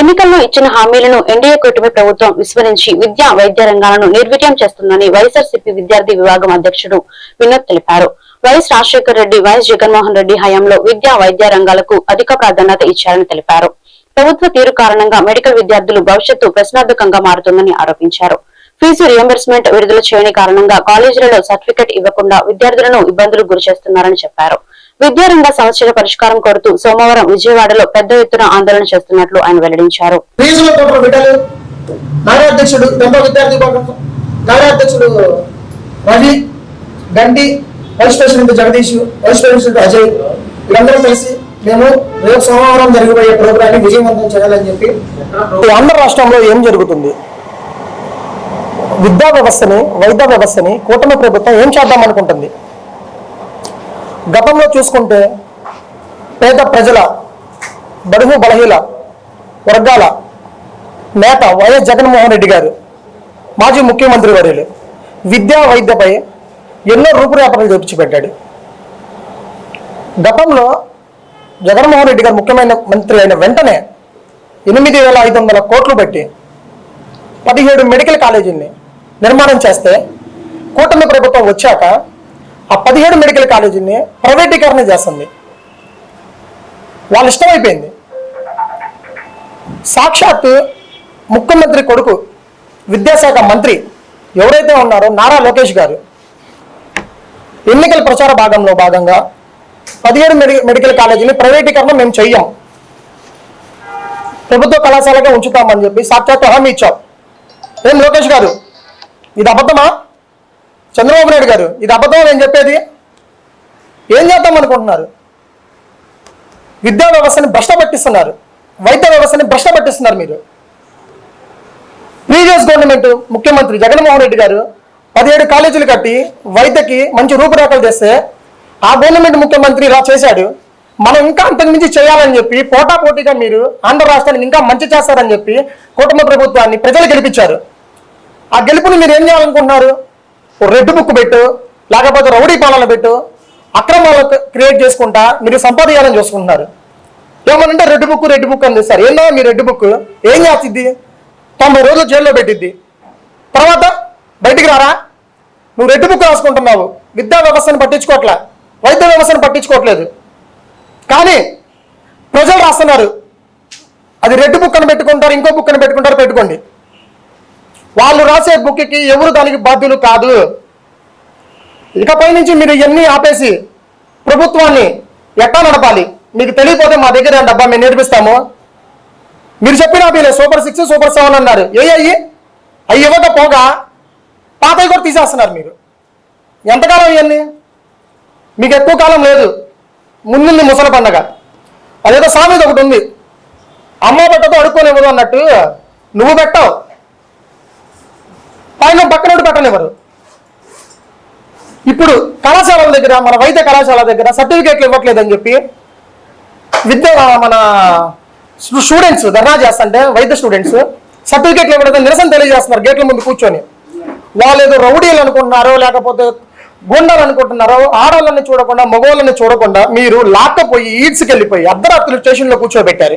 ఎన్నికల్లో ఇచ్చిన హామీలను ఎన్డీఏ కూటమి ప్రభుత్వం విస్మరించి విద్యా వైద్య రంగాలను నిర్వీర్యం చేస్తుందని వైఎస్ఆర్సీపీ విద్యార్థి విభాగం అధ్యక్షుడు వినోద్ తెలిపారు. వైఎస్ రాజశేఖర రెడ్డి వైఎస్ జగన్మోహన్ రెడ్డి హయాంలో విద్యా వైద్య రంగాలకు అధిక ప్రాధాన్యత ఇచ్చారని తెలిపారు. ప్రభుత్వ తీరు కారణంగా మెడికల్ విద్యార్థులు భవిష్యత్తు ప్రశ్నార్థకంగా మారుతుందని ఆరోపించారు. ఫీజు రియంబర్స్మెంట్ విడుదల చేయని కారణంగా కాలేజీలలో సర్టిఫికెట్ ఇవ్వకుండా విద్యార్థులను ఇబ్బందులకు గురిచేస్తున్నారని చెప్పారు. విద్యారంగ సమస్యల పరిష్కారం కోరుతూ సోమవారం విజయవాడలో పెద్ద ఎత్తున ఆందోళన చేస్తున్నట్లు ఆయన వెల్లడించారు. విద్యార్థి విభాగం కార్యాధ్యక్షుడు Ravi Ganti vice president Jagadish vice president Ajay వీళ్ళందరూ కలిసి మేము రేపు సోమవారం జరగబోయే ప్రోగ్రాన్ని విజయవంతం చేయాలని చెప్పి ఈ ఆంధ్ర రాష్ట్రంలో ఏం జరుగుతుంది? విద్యా వ్యవస్థని వైద్య వ్యవస్థని కూటమి ప్రభుత్వం ఏం చేద్దాం అనుకుంటుంది గతంలో చూసుకుంటే పేద ప్రజల బడుగు బలహీన వర్గాల నేత వైఎస్ జగన్మోహన్ రెడ్డి గారు మాజీ ముఖ్యమంత్రి వర్యులు విద్యా వైద్యపై ఎన్నో రూపురేఖలు చూపించిపెట్టాడు గతంలో జగన్మోహన్ రెడ్డి గారు ముఖ్యమైన మంత్రి అయిన వెంటనే ఎనిమిది వేల ఐదు వందల కోట్లు పెట్టి పదిహేడు మెడికల్ కాలేజీని నిర్మాణం చేస్తే కూటమి ప్రభుత్వం వచ్చాక ఆ పదిహేడు మెడికల్ కాలేజీని ప్రైవేటీకరణ చేస్తుంది. వాళ్ళ ఇష్టం అయిపోయింది. సాక్షాత్ ముఖ్యమంత్రి కొడుకు విద్యాశాఖ మంత్రి ఎవరైతే ఉన్నారో నారా లోకేష్ గారు ఎన్నికల ప్రచార భాగంలో భాగంగా పదిహేడు మెడి మెడికల్ కాలేజీని ప్రైవేటీకరణ మేము చెయ్యం. ప్రభుత్వ కళాశాలగా ఉంచుతామని చెప్పి సాక్షాత్ హామీ ఇచ్చాం. ఏం లోకేష్ గారు? ఇది అబద్ధమా? చంద్రబాబు నాయుడు గారు ఇది అబద్ధం నేను చెప్పేది? ఏం చేద్దాం అనుకుంటున్నారు? విద్యా వ్యవస్థని భ్రష్ట పట్టిస్తున్నారు. వైద్య వ్యవస్థని భ్రష్ట పట్టిస్తున్నారు మీరు. ప్రీవియస్ గవర్నమెంట్ ముఖ్యమంత్రి జగన్మోహన్ రెడ్డి గారు పదిహేడు కాలేజీలు కట్టి వైద్యకి మంచి రూపురేఖలు తెస్తే ఆ గవర్నమెంట్ ముఖ్యమంత్రి ఇలా చేశాడు. మనం ఇంకా అంతకుమించి చేయాలని చెప్పి పోటాపోటీగా మీరు ఆంధ్ర రాష్ట్రాన్ని ఇంకా మంచి చేస్తారని చెప్పి కుటుంబ ప్రభుత్వాన్ని ప్రజలు గెలిపించారు. ఆ గెలుపుని మీరు ఏం చేయాలనుకుంటున్నారు? రెడ్ బుక్ పెట్టు లేకపోతే రౌడీ పాలన పెట్టు అక్రమాలు క్రియేట్ చేసుకుంటా మీరు సంపాదించాలని చూసుకుంటున్నారు. ఏమనంటే రెడ్ బుక్ రెడ్ బుక్ అని తెస్తారు ఏందో మీ రెడ్ బుక్ ఏం చేస్తుంది? తొంభై రోజులు జైల్లో పెట్టిద్ది. తర్వాత బయటికి రారా? నువ్వు రెడ్ బుక్ రాసుకుంటున్నావు. విద్యా వ్యవస్థను పట్టించుకోవట్లే వైద్య వ్యవస్థను పట్టించుకోవట్లేదు కానీ ప్రజలు రాస్తున్నారు. అది రెడ్ బుక్ అని పెట్టుకుంటారు ఇంకో బుక్ అని పెట్టుకుంటారు పెట్టుకోండి. వాళ్ళు రాసే బుక్కి ఎవరు దానికి బాధ్యులు కాదు. ఇకపై నుంచి మీరు ఇవన్నీ ఆపేసి ప్రభుత్వాన్ని ఎట్టా నడపాలి? మీకు తెలియకపోతే మా దగ్గర డబ్బా మేము నేర్పిస్తాము. మీరు చెప్పిన మీరు సూపర్ సిక్స్ సూపర్ సెవెన్ అన్నారు. ఏ అయ్యి అవి ఇవ్వకపోగా పాతవి కూడా తీసేస్తున్నారు మీరు. ఎంతకాలం ఇవన్నీ? మీకు ఎక్కువ కాలం లేదు. ముందుంది ముసలి పండగ. అదేదో సామెత ఒకటి ఉంది. అమ్మ పెట్టతో అడుక్కోనివ్వదు అన్నట్టు నువ్వు పెట్టావు. పైన పక్కనోడు పెట్టనివ్వరు ఇప్పుడు కళాశాలల దగ్గర మన వైద్య కళాశాల దగ్గర సర్టిఫికేట్లు ఇవ్వట్లేదని చెప్పి విద్య మన స్టూడెంట్స్ ధర్నా చేస్తుంటే వైద్య స్టూడెంట్స్ సర్టిఫికేట్లు ఇవ్వడం నిరసన తెలియజేస్తున్నారు గేట్ల ముందు కూర్చొని. వాళ్ళు ఏదో రౌడీలు అనుకుంటున్నారో లేకపోతే గుండాలు అనుకుంటున్నారో ఆడవాళ్ళని చూడకుండా మగవాళ్ళని చూడకుండా మీరు లాక్కపోయి ఈడ్స్కి వెళ్ళిపోయి అర్ధరాత్రులు స్టేషన్లో కూర్చోబెట్టారు.